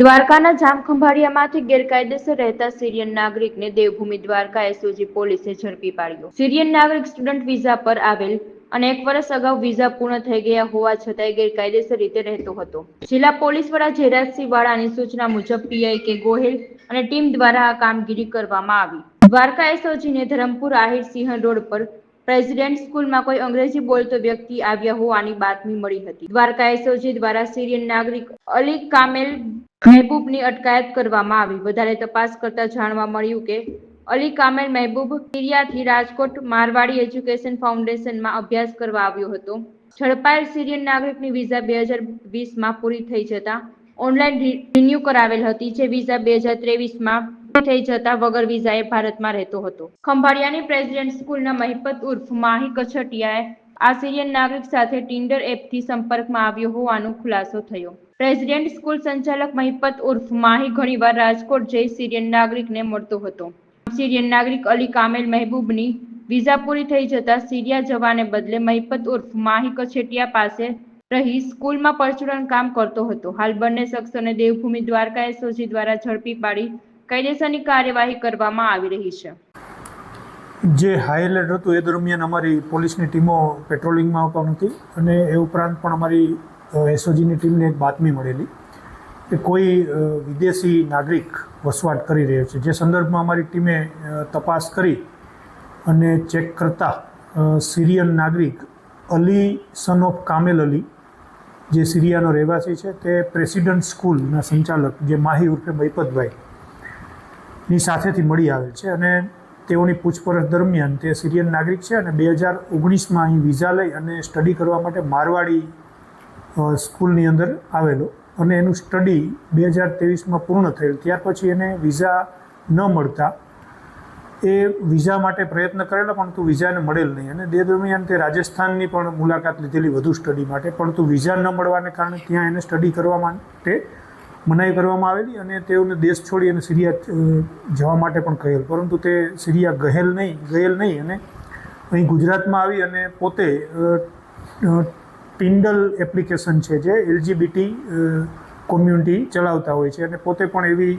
દ્વારકાના જામખંભાળિયામાંથી ગેરકાયદેસર રહેતા સિરિયન નાગરિકને દેવભૂમિ દ્વારકા એસઓજી પોલીસે ઝડપી પાડ્યો. સિરિયન નાગરિક સ્ટુડન્ટ વિઝા પર આવેલ અને એક વર્ષ અગાઉ વિઝા પૂર્ણ થઈ ગયા હોવા છતાંય ગેરકાયદેસર રીતે રહેતો હતો. જિલ્લા પોલીસ વડા જયરાજસિંહ વાળાની સૂચના મુજબ પીઆઈ કે ગોહિલ અને ટીમ દ્વારા આ કામગીરી કરવામાં આવી. દ્વારકા એસઓજીને ધરમપુર આહિર સિંહ રોડ પર પ્રેસિડેન્ટ સ્કૂલમાં કોઈ અંગ્રેજી બોલતો વ્યક્તિ આવ્યા હોવાની બાતમી મળી હતી. દ્વારકા એસઓજી દ્વારા સિરિયન નાગરિક અલી કામેલ મહેબૂબની અટકાયત કરવામાં આવી. વધારે તપાસ કરતા જાણવા મળ્યું કે અલી કામેલ મહેબૂબ સિરિયાથી રાજકોટ મારવાડી એજ્યુકેશન ફાઉન્ડેશનમાં અભ્યાસ કરવા આવ્યો હતો. ઝડપાયેલ સિરિયન નાગરિકની વિઝા બે હજાર વીસમાં પૂરી થઈ જતા ઓનલાઈન રિન્યુ કરાવેલ હતી, જે વિઝા બે હજાર ત્રેવીસમાં થઈ જતા વગર વિઝાએ ભારતમાં રહેતો હતો. ખંભાળિયાની પ્રેસિડેન્ટ સ્કૂલના મહિપત ઉર્ફ માહી કછટિયાએ આ સિરિયન નાગરિક સાથે ટિન્ડર એપથી સંપર્કમાં આવ્યો હોવાનો ખુલાસો થયો. પ્રેસિડેન્ટ સ્કૂલ સંચાલક મહિપત ઉર્ફ માહી ઘણીવાર રાજકોટ જઈ સિરિયન નાગરિકને મળતો હતો. સિરિયન નાગરિક અલી કામેલ મહેબૂબની વિઝા પૂરી થઈ જતા સિરિયા જવાને બદલે મહિપત ઉર્ફ માહી કછેટિયા પાસે રહી સ્કૂલમાં પરચુરણ કામ કરતો હતો. હાલ બંને શખ્સોને દેવભૂમિ દ્વારકા એસઓજી દ્વારા ઝડપી પાડી કાયદેસરની કાર્યવાહી કરવામાં આવી રહી છે. જે હાઈ એલર્ટ હતું, એ દરમિયાન અમારી પોલીસની ટીમો પેટ્રોલિંગમાં પણ હતી અને એ ઉપરાંત પણ અમારી એસઓજીની ટીમને એક બાતમી મળેલી કે કોઈ વિદેશી નાગરિક વસવાટ કરી રહ્યો છે. જે સંદર્ભમાં અમારી ટીમે તપાસ કરી અને ચેક કરતા સિરિયન નાગરિક Ali son of Kamel Ali, જે સિરિયાનો રહેવાસી છે, તે પ્રેસિડન્ટ સ્કૂલના સંચાલક, જે માહી ઉર્ફે મૈપતભાઈ ની સાથેથી મળી આવેલ છે અને તેઓની પૂછપરછ દરમિયાન તે સિરિયન નાગરિક છે અને બે હજાર ઓગણીસમાં અહીં વિઝા લઈ અને સ્ટડી કરવા માટે મારવાડી સ્કૂલની અંદર આવેલો અને એનું સ્ટડી બે હજાર ત્રેવીસમાં પૂર્ણ થયેલ. ત્યાર પછી એને વિઝા ન મળતા. એ વિઝા માટે પ્રયત્ન કરેલા, પરંતુ વિઝાને મળેલ નહીં અને તે દરમિયાન તે રાજસ્થાનની પણ મુલાકાત લીધેલી વધુ સ્ટડી માટે, પરંતુ વિઝા ન મળવાને કારણે ત્યાં એને સ્ટડી કરવા માટે મનાઈ કરવામાં આવેલી અને તેઓને દેશ છોડી અને સિરિયા જવા માટે પણ કહેલ. પરંતુ તે સિરિયા ગહેલ નહીં, ગયેલ નહીં અને અહીં ગુજરાતમાં આવી અને પોતે ટિન્ડલ એપ્લિકેશન છે જે એલજીબીટી કોમ્યુનિટી ચલાવતા હોય છે અને પોતે પણ એવી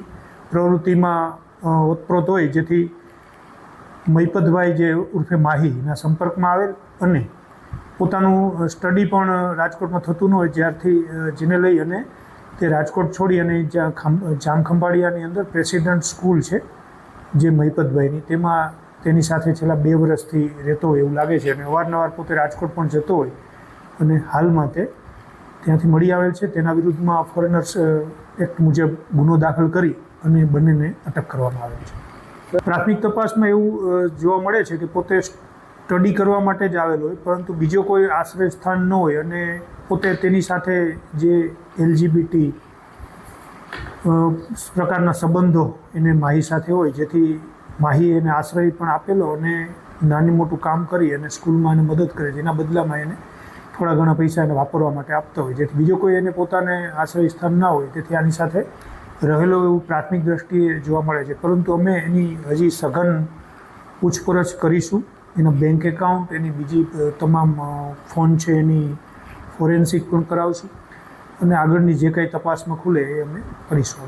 પ્રવૃત્તિમાં ઓતપ્રોત હોય જેથી મૈપતભાઈ જે ઉર્ફે માહીના સંપર્કમાં આવેલ અને પોતાનું સ્ટડી પણ રાજકોટમાં થતું ન હોય જ્યારથી જેને લઈ અને તે રાજકોટ છોડી અને જ્યાં ખંભ જામખંભાળિયાની અંદર પ્રેસિડન્ટ સ્કૂલ છે, જે મહિપતભાઈની, તેમાં તેની સાથે છેલ્લા બે વર્ષથી રહેતો હોય એવું લાગે છે. અને અવારનવાર પોતે રાજકોટ પણ જતો હોય અને હાલમાં તે ત્યાંથી મળી આવેલ છે. તેના વિરુદ્ધમાં ફોરેનર્સ એક્ટ મુજબ ગુનો દાખલ કરી અને બંનેને અટક કરવામાં આવેલ છે. પ્રાથમિક તપાસમાં એવું જોવા મળે છે કે પોતે સ્ટડી કરવા માટે જ આવેલો હોય, પરંતુ બીજો કોઈ આશ્રય સ્થાન ન હોય અને પોતે તેની સાથે જે એલજીબીટી પ્રકારના સંબંધો એને માહી સાથે હોય, જેથી માહી એને આશ્રય પણ આપેલો અને નાની મોટું કામ કરી અને સ્કૂલમાં એને મદદ કરે, જેના બદલામાં એને થોડા ઘણા પૈસા એને વાપરવા માટે આપતા હોય. જેથી બીજો કોઈ એને પોતાને આશ્રય સ્થાન ના હોય, તેથી આની સાથે રહેલો એવું પ્રાથમિક દ્રષ્ટિએ જોવા મળે છે. પરંતુ અમે એની હજી સઘન પૂછપરછ કરીશું. એના બેંક એકાઉન્ટ એની બીજી તમામ ફોન છે એની ફોરેન્સિક પણ કરાવશું. અને આગળની જે કંઈ તપાસમાં ખુલે એ અમે કરીશું